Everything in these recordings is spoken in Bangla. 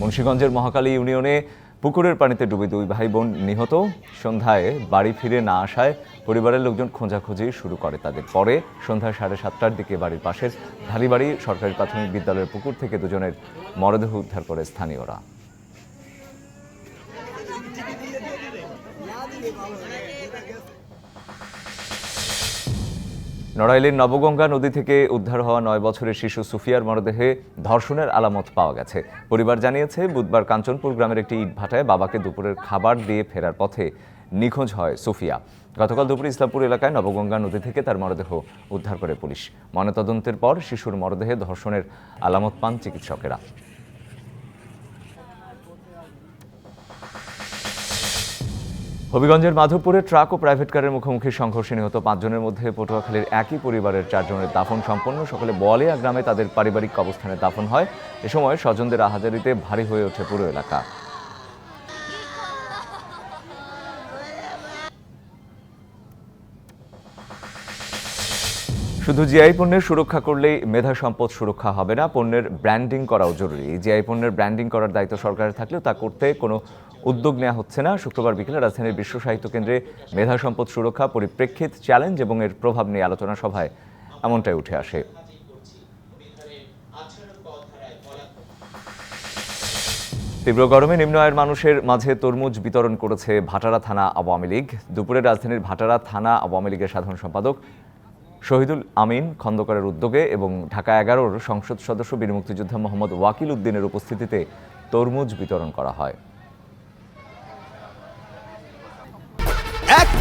মুন্সীগঞ্জের মহাকালী ইউনিয়নে পুকুরের পানিতে ডুবে দুই ভাই বোন নিহত। সন্ধ্যায় বাড়ি ফিরে না আসায় পরিবারের লোকজন খোঁজাখুঁজি শুরু করে তাদের। পরে সন্ধ্যা সাড়ে সাতটার দিকে বাড়ির পাশের ঢালিবাড়ি সরকারি প্রাথমিক বিদ্যালয়ের পুকুর থেকে দুজনের মরদেহ উদ্ধার করে স্থানীয়রা। নড়াইলের নবগঙ্গা নদী থেকে উদ্ধার হওয়া নয় বছরের শিশু সুফিয়ার মরদেহে ধর্ষণের আলামত পাওয়া গেছে। পরিবার জানিয়েছে, বুধবার কাঞ্চনপুর গ্রামের একটি ইটভাটায় বাবাকে দুপুরের খাবার দিয়ে ফেরার পথে নিখোঁজ হয় সুফিয়া। গতকাল দুপুরে ইসলামপুর এলাকায় নবগঙ্গা নদী থেকে তার মরদেহ উদ্ধার করে পুলিশ। ময়নাতদন্তের পর শিশুর মরদেহে ধর্ষণের আলামত পান চিকিৎসকেরা। হবিগঞ্জের মাধবপুরে ট্রাক ও প্রাইভেট কারের মুখোমুখি সংঘর্ষে নিহত পাঁচজনের মধ্যে পটুয়াখালীর একই পরিবারের চারজনের দাফন সম্পন্ন। সকালে বোয়ালিয়া গ্রামে তাদের পারিবারিক কবরস্থানে দাফন হয়। এ সময় স্বজনদের আহাজারিতে ভারী হয়ে ওঠে পুরো এলাকা। শুধু জিআই পণ্যের সুরক্ষা করলেই মেধা সম্পদ সুরক্ষা হবে না, পণ্যের ব্র্যান্ডিং করাও জরুরি। জিআই পণ্যের ব্র্যান্ডিং করার দায়িত্ব সরকারের থাকলেও তা করতে কোনো উদ্যোগ নেওয়া হচ্ছে না। শুক্রবার বিকেলে রাজধানীর বিশ্ব সাহিত্য কেন্দ্রে মেধা সম্পদ সুরক্ষা, পরিপ্রেক্ষিত চ্যালেঞ্জ এবং এর প্রভাব নিয়ে আলোচনা সভায় এমনটাই উঠে আসে। তীব্র গরমে নিম্ন আয়ের মানুষের মাঝে তরমুজ বিতরণ করেছে ভাটারা থানা আওয়ামী লীগ। দুপুরে রাজধানীর ভাটারা থানা আওয়ামী লীগের সাধারণ সম্পাদক শহীদুল আমিন খন্দকারের উদ্যোগে এবং ঢাকা এগারোর সংসদ সদস্য বীর মুক্তিযোদ্ধা মোহাম্মদ ওয়াকিল উদ্দিনের উপস্থিতিতে তরমুজ বিতরণ করা হয়।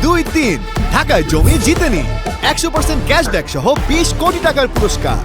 দুই তিন। ঢাকায় জমি জিতে নিন একশো পার্সেন্ট ক্যাশব্যাক সহ বিশ কোটি টাকার পুরস্কার।